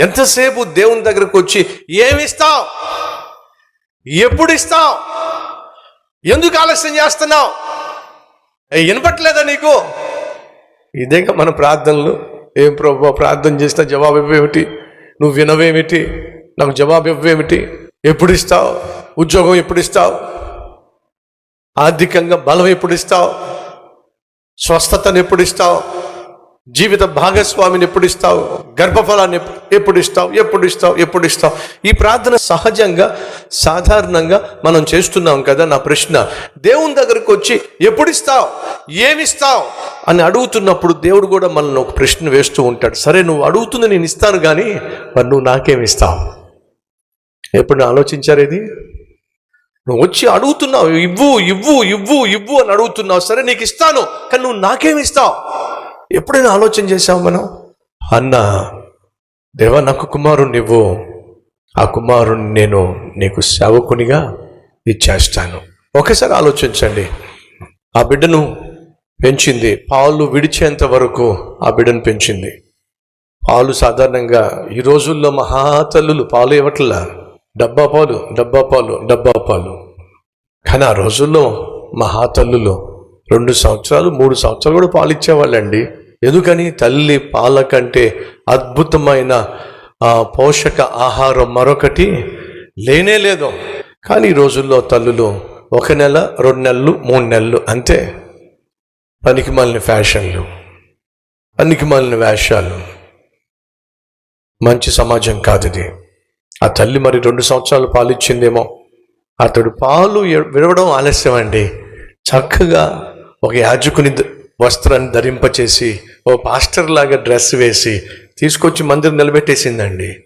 ఎంతసేపు దేవుని దగ్గరకు వచ్చి ఏమిస్తావు? ఎప్పుడు ఇస్తావు ఎందుకు ఆలస్యం చేస్తున్నావు? వినపట్లేదా నీకు? ఇదేగా మన ప్రార్థనలు. ఏం ప్రభు ప్రార్థన చేసినా జవాబు ఇవ్వేమిటి? నువ్వు వినవేమిటి? నాకు జవాబు ఇవ్వేమిటి? ఎప్పుడు ఇస్తావు ఉద్యోగం ఎప్పుడు ఇస్తావు ఆర్థికంగా బలం ఎప్పుడు ఇస్తావు స్వస్థతను ఎప్పుడు ఇస్తావు జీవిత భాగస్వామిని ఎప్పుడు ఇస్తావు గర్భఫలాన్ని ఎప్పుడు ఇస్తావు ఎప్పుడు ఇస్తావు ఎప్పుడు ఇస్తావు ఈ ప్రార్థన సహజంగా సాధారణంగా మనం చేస్తున్నాం కదా నా ప్రశ్న. దేవుని దగ్గరకు వచ్చి ఎప్పుడు ఇస్తావు ఏమిస్తావు? అని అడుగుతున్నప్పుడు దేవుడు కూడా మనల్ని ఒక ప్రశ్న వేస్తూ ఉంటాడు. సరే నువ్వు అడుగుతుంది నేను ఇస్తాను కానీ మరి నువ్వు నాకేమిస్తావు ఎప్పుడు ఆలోచించారు ఇది? నువ్వు వచ్చి అడుగుతున్నావు ఇవ్వు ఇవ్వు ఇవ్వు ఇవ్వు అని అడుగుతున్నావు. సరే నీకు ఇస్తాను కానీ నువ్వు నాకేమి ఇస్తావు? ఎప్పుడైనా ఆలోచన చేశావు మనం? అన్న దేవా నాకు కుమారుడు నువ్వు ఆ కుమారుణ్ణి నేను నీకు సేవకునిగా ఇచ్చేస్తాను. ఒకసారి ఆలోచించండి. ఆ బిడ్డను పెంచింది. పాలు విడిచేంత వరకు ఆ బిడ్డను పెంచింది. పాలు సాధారణంగా ఈ రోజుల్లో మహాతల్లులు పాలు ఇవ్వట్లా. డబ్బా పాలు డబ్బా పాలు డబ్బా పాలు. కానీ ఆ రోజుల్లో మహాతల్లులు రెండు సంవత్సరాలు మూడు సంవత్సరాలు కూడా పాలు ఇచ్చేవాళ్ళండి. ఎందుకని తల్లి పాల కంటే అద్భుతమైన పోషక ఆహారం మరొకటి లేనే లేదు. కానీ ఈ రోజుల్లో తల్లులు ఒక నెల రెండు నెలలు మూడు నెలలు అంతే. పనికి మాలిన ఫ్యాషన్లు పనికి మాలిన వేషాలు. మంచి సమాజం కాదు ఇది. ఆ తల్లి మరి రెండు సంవత్సరాలు పాలు ఇచ్చిందేమో అతడు పాలు విడవడం ఆలస్యం అండి చక్కగా ఒక యాజకుని వస్త్రాన్ని ధరింపచేసి ఓ పాస్టర్ లాగా డ్రెస్ వేసి తీసుకొచ్చి మందిరం నిలబెట్టేసిందండి.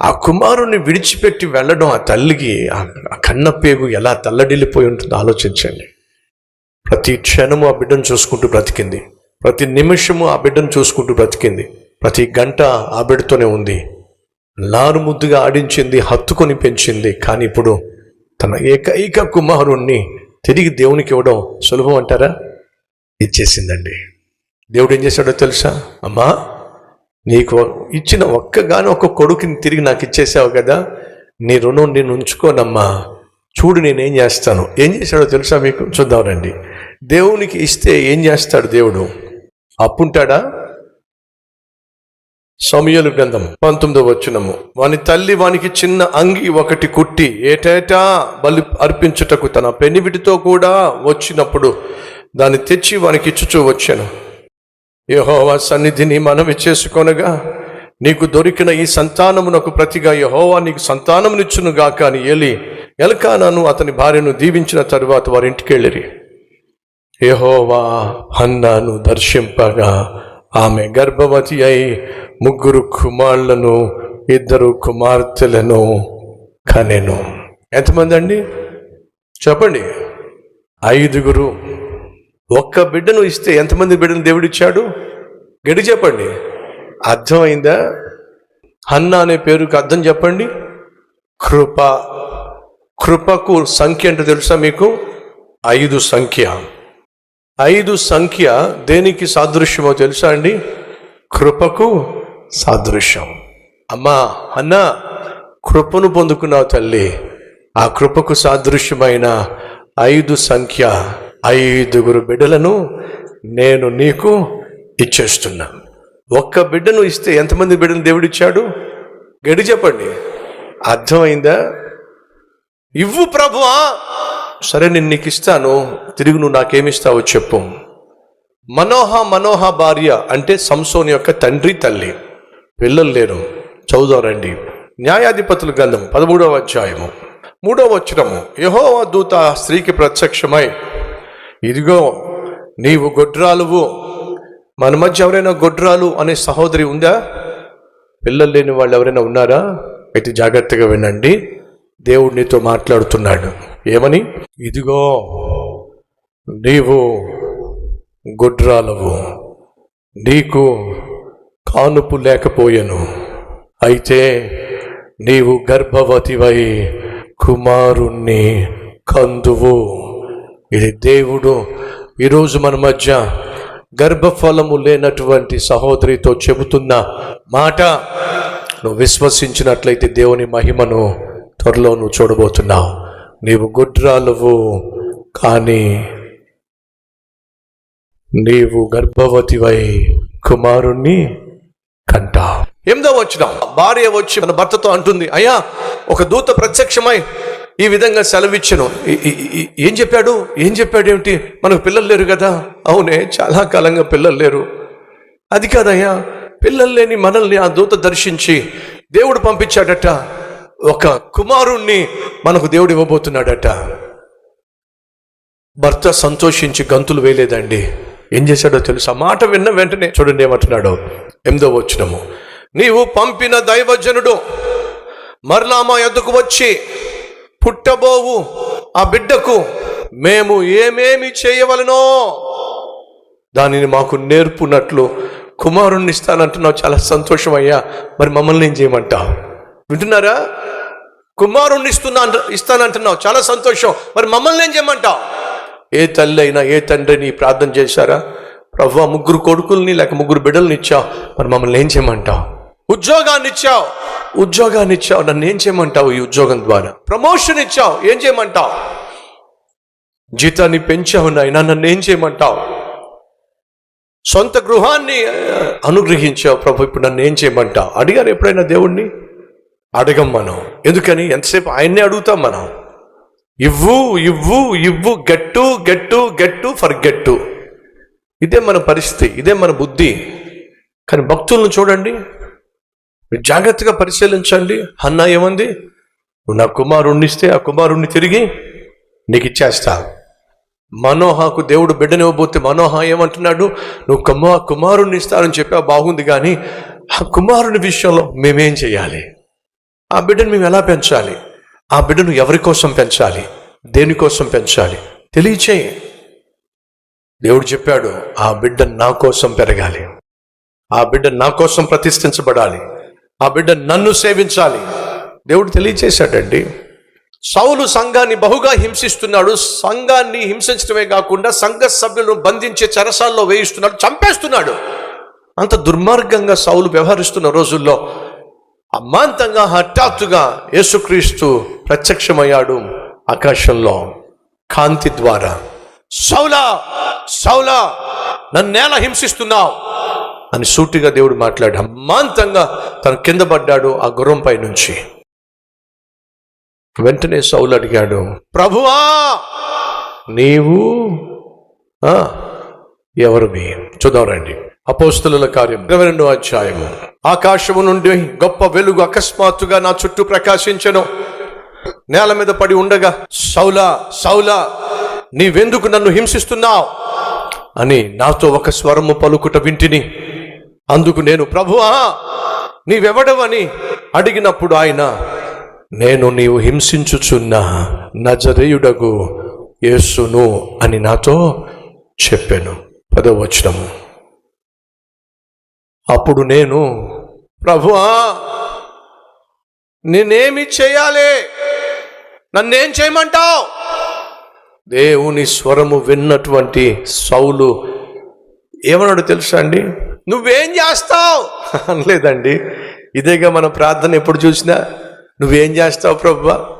ఆ కుమారుణ్ణి విడిచిపెట్టి వెళ్ళడం ఆ తల్లికి ఆ ఆ కన్నపేగు ఎలా తల్లడిల్లిపోయి ఉంటుందో ఆలోచించండి. ప్రతి క్షణము ఆ బిడ్డను చూసుకుంటూ బ్రతికింది. ప్రతి నిమిషము ఆ బిడ్డను చూసుకుంటూ బ్రతికింది. ప్రతి గంట ఆ బిడ్డతోనే ఉంది. లారు ముద్దుగా ఆడించింది హత్తుకొని పెంచింది. కానీ ఇప్పుడు తన ఏకైక కుమారుణ్ణి తిరిగి దేవునికి ఇవ్వడం సులభం అంటారా? ఇచ్చేసిందండి. దేవుడు ఏం చేశాడో తెలుసా? అమ్మా నీకు ఇచ్చిన ఒక్కగాను ఒక కొడుకుని తిరిగి నాకు ఇచ్చేసావు కదా నీ రుణం నేను ఉంచుకోనమ్మా. చూడు నేనేం చేస్తాను. ఏం చేశాడో తెలుసా మీకు? చూద్దాం రండి. దేవునికి ఇస్తే ఏం చేస్తాడు దేవుడు? అప్పుంటాడా? సమయలు గ్రంథం పంతొమ్మిదో వచ్చినము వాని తల్లి వానికి చిన్న అంగి ఒకటి కుట్టి ఏటేటా బలి అర్పించుటకు తన పెనివిటితో కూడా వచ్చినప్పుడు దాన్ని తెచ్చి వానికి ఇచ్చుచూ వచ్చాను. యహోవా సన్నిధిని మనవి చేసుకొనగా నీకు దొరికిన ఈ సంతానమునకు ప్రతిగా యహోవా నీకు సంతానమునిచ్చును గాక అని ఏలి ఎలకానాను అతని భార్యను దీవించిన తరువాత వారి ఇంటికి వెళ్ళిరి యహోవా హన్నాను దర్శింపగా ఆమె గర్భవతి అయి ముగ్గురు కుమారులను ఇద్దరు కుమార్తెలను కనెను. ఎంతమంది అండి చెప్పండి. ఐదుగురు ఒక్క బిడ్డను ఇస్తే ఎంతమంది బిడ్డను దేవుడిచ్చాడు? గడి చెప్పండి. అర్థమైందా? హన్న అనే పేరుకి అర్థం చెప్పండి. కృప. కృపకు సంఖ్య అంటే తెలుసా మీకు? ఐదు సంఖ్య. ఐదు సంఖ్య దేనికి సాదృశ్యమో తెలుసా అండి? కృపకు సాదృశ్యం. అమ్మా అన్న కృపను పొందుకున్నావు తల్లి. ఆ కృపకు సాదృశ్యమైన ఐదు సంఖ్య ఐదుగురు బిడ్డలను నేను నీకు ఇచ్చేస్తున్నా. ఒక్క బిడ్డను ఇస్తే ఎంతమంది బిడ్డను దేవుడిచ్చాడు? గడి చెప్పండి. అర్థమైందా? ఇవ్వు ప్రభువా. సరే నేను నీకు ఇస్తాను. తిరిగి నువ్వు నాకేమిస్తావో చెప్పు. మనోహ మనోహ భార్య అంటే సంసోని యొక్క తండ్రి తల్లి. పిల్లలు లేరు. చదువుదాం రండి. న్యాయాధిపతుల గ్రంథం పదమూడవ అధ్యాయము. మూడవ వచనము. యహోవ దూత స్త్రీకి ప్రత్యక్షమై ఇదిగో నీవు గొడ్రాలువు. మన మధ్య ఎవరైనా గొడ్రాలు అనే సహోదరి ఉందా? పిల్లలు లేని వాళ్ళు ఎవరైనా ఉన్నారా? అయితే జాగ్రత్తగా వినండి. దేవుడు నీతో మాట్లాడుతున్నాడు. ఏమని? ఇదిగో నీవు గొడ్రాలవు. నీకు కానుపు లేకపోయాను. అయితే నీవు గర్భవతివై కుమారుణ్ణి కందువు. ఇది దేవుడు ఈరోజు మన మధ్య గర్భఫలము లేనటువంటి సహోదరితో చెబుతున్న మాట. నువ్వు విశ్వసించినట్లయితే దేవుని మహిమను త్వరలో నువ్వు చూడబోతున్నావు. నీవు గుడ్రాలువు కానీ నీవు గర్భవతివై కుమారుణ్ణి కంటా ఎనిమిదో వచ్చిన భార్య వచ్చి మన భర్తతో అంటుంది అయ్యా ఒక దూత ప్రత్యక్షమై ఈ విధంగా సెలవిచ్చను. ఏం చెప్పాడు? ఏం చెప్పాడు ఏమిటి? మనకు పిల్లలు లేరు కదా. అవునే చాలా కాలంగా పిల్లలు లేరు. అది కాదయ్యా పిల్లలు లేని మనల్ని ఆ దూత దర్శించి దేవుడు పంపించాడట. ఒక కుమారుణ్ణి మనకు దేవుడు ఇవ్వబోతున్నాడట. భర్త సంతోషించి గంతులు వేయలేదండి. ఏం చేశాడో తెలుసు? ఆ మాట విన్న వెంటనే చూడండి ఏమంటున్నాడు. ఎనిమిదో వచ్చినము నీవు పంపిన దైవజనుడు మరలా మా ఎద్దుకు వచ్చి పుట్టబోవు. ఆ బిడ్డకు మేము ఏమేమి చేయవలనో దానిని మాకు నేర్పునట్లు కుమారుణ్ణి ఇస్తానంటున్నావు. చాలా సంతోషం అయ్యా. మరి మమ్మల్ని ఏం చేయమంటావు? వింటున్నారా? కుమారుణ్ణి ఇస్తున్నా అంట- ఇస్తానంటున్నావు. చాలా సంతోషం. మరి మమ్మల్ని ఏం చేయమంటావు? ఏ తల్లి అయినా ఏ తండ్రిని ప్రార్థన చేశారా? ప్రభు ముగ్గురు కొడుకుల్ని లేక ముగ్గురు బిడ్డల్ని ఇచ్చావు. మరి మమ్మల్ని ఏం చేయమంటావు? ఉద్యోగాన్ని ఇచ్చావు ఉద్యోగాన్ని ఇచ్చావు నన్ను ఏం చేయమంటావు ఈ ఉద్యోగం ద్వారా? ప్రమోషన్ ఇచ్చావు. ఏం చేయమంటావు? జీతాన్ని పెంచావు నాయన. నన్ను ఏం చేయమంటావు? సొంత గృహాన్ని అనుగ్రహించావు ప్రభు. ఇప్పుడు నన్ను ఏం చేయమంటావు? అడిగారు ఎప్పుడైనా దేవుణ్ణి? అడగం మనం. ఎందుకని? ఎంతసేపు ఆయన్నే అడుగుతాం మనం. ఇవ్వు ఇవ్వు ఇవ్వు గట్టు గట్టు గట్టు ఫర్ గట్టు ఇదే మన పరిస్థితి ఇదే మన బుద్ధి. కానీ భక్తులను చూడండి. మీరు జాగ్రత్తగా పరిశీలించండి. అన్న ఏమంది? నువ్వు నా కుమారుణ్ణి ఇస్తే ఆ కుమారుణ్ణి తిరిగి నీకు ఇచ్చేస్తా. మనోహకు దేవుడు బిడ్డనివ్వబోతే మనోహ ఏమంటున్నాడు? నువ్వు కుమా కుమారుణ్ణి ఇస్తానని చెప్పా బాగుంది కానీ ఆ కుమారుని విషయంలో మేమేం చేయాలి? ఆ బిడ్డను మేము ఎలా పెంచాలి? ఆ బిడ్డను ఎవరి కోసం పెంచాలి? దేనికోసం పెంచాలి? తెలియచేయి. దేవుడు చెప్పాడు ఆ బిడ్డ నా కోసం పెరగాలి. ఆ బిడ్డ నా కోసం ప్రతిష్ఠించబడాలి. ఆ బిడ్డ నన్ను సేవించాలి. దేవుడు తెలియచేశాడండి. సౌలు సంఘాన్ని బహుగా హింసిస్తున్నాడు. సంఘాన్ని హింసించడమే కాకుండా సంఘ సభ్యులను బంధించే చెరసాల్లో వేయిస్తున్నాడు. చంపేస్తున్నాడు. అంత దుర్మార్గంగా సౌలు వ్యవహరిస్తున్న రోజుల్లో అమాంతంగా హఠాత్తుగా యేసుక్రీస్తు ప్రత్యక్షమయ్యాడు ఆకాశంలో. కాంతి ద్వారా. సౌలా! సౌలా! నన్నేలా హింసిస్తున్నావు? అని సూటిగా దేవుడు మాట్లాడు. అమాంతంగా తను కింద పడ్డాడు ఆ గుర్రంపై నుంచి. వెంటనే సౌలు అడిగాడు ప్రభువా! నీవు ఎవరు మీ? చూద్దాం రండి. అపోస్తుల కార్యం ఇరవై రెండో అధ్యాయము. ఆకాశము నుండి గొప్ప వెలుగు అకస్మాత్తుగా నా చుట్టూ ప్రకాశించను. నేల మీద పడి ఉండగా సౌలా సౌలా నీవెందుకు నన్ను హింసిస్తున్నావు? అని నాతో ఒక స్వరము పలుకుట వింటిని. అందుకు నేను ప్రభువా నీవెవడవని అడిగినప్పుడు ఆయన నేను నీవు హింసించుచున్న నజరేయుడగు యేసును అని నాతో చెప్పాను. పదవచనము అప్పుడు నేను ప్రభువా నేనేమి చేయాలి? నన్నేం చేయమంటావు? దేవుని స్వరము విన్నటువంటి సౌలు ఏమన్నాడు తెలుసా అండి? నువ్వేం చేస్తావు? అనలేదండి. ఇదేగా మన ప్రార్థన ఎప్పుడు చూసినా నువ్వేం చేస్తావు ప్రభువ?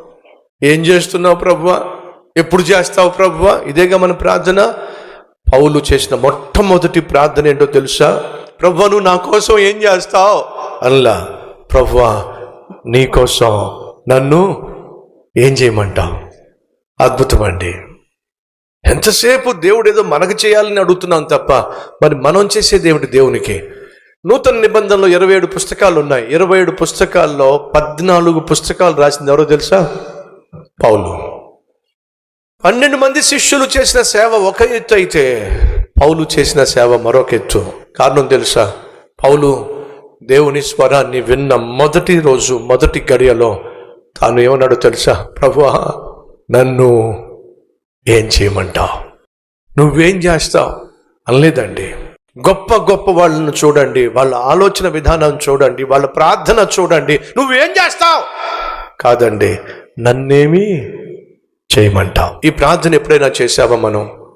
ఏం చేస్తున్నావు ప్రభువా? ఎప్పుడు చేస్తావు ప్రభువా? ఇదేగా మన ప్రార్థన. పౌలు చేసిన మొట్టమొదటి ప్రార్థన ఏంటో తెలుసా? ప్రభు నువ్వు నా కోసం ఏం చేస్తావు? అనలా ప్రభు నీ కోసం నన్ను ఏం చేయమంటావు? అద్భుతం అండి. ఎంతసేపు దేవుడు ఏదో మనకు చేయాలని అడుగుతున్నాం తప్ప మరి మనం చేసేది ఏమిటి దేవునికి. నూతన నిబంధనలో ఇరవై ఏడు పుస్తకాలు ఉన్నాయి. ఇరవై ఏడు పుస్తకాల్లో పద్నాలుగు పుస్తకాలు రాసింది ఎవరో తెలుసా? పౌలు. పన్నెండు మంది శిష్యులు చేసిన సేవ ఒక ఎత్తు అయితే పౌలు చేసిన సేవ మరొక ఎత్తు. కారణం తెలుసా? పౌలు దేవుని స్వరాన్ని విన్న మొదటి రోజు మొదటి గడియలో తాను ఏమన్నాడో తెలుసా? ప్రభు నన్ను ఏం చేయమంటావు? నువ్వేం చేస్తావు? అనలేదండి. గొప్ప గొప్ప వాళ్ళను చూడండి వాళ్ళ ఆలోచన విధానం చూడండి వాళ్ళ ప్రార్థన చూడండి. నువ్వేం చేస్తావు? కాదండి నన్నేమి చేయమంటావు. ఈ ప్రార్థన ఎప్పుడైనా చేసావా మనం?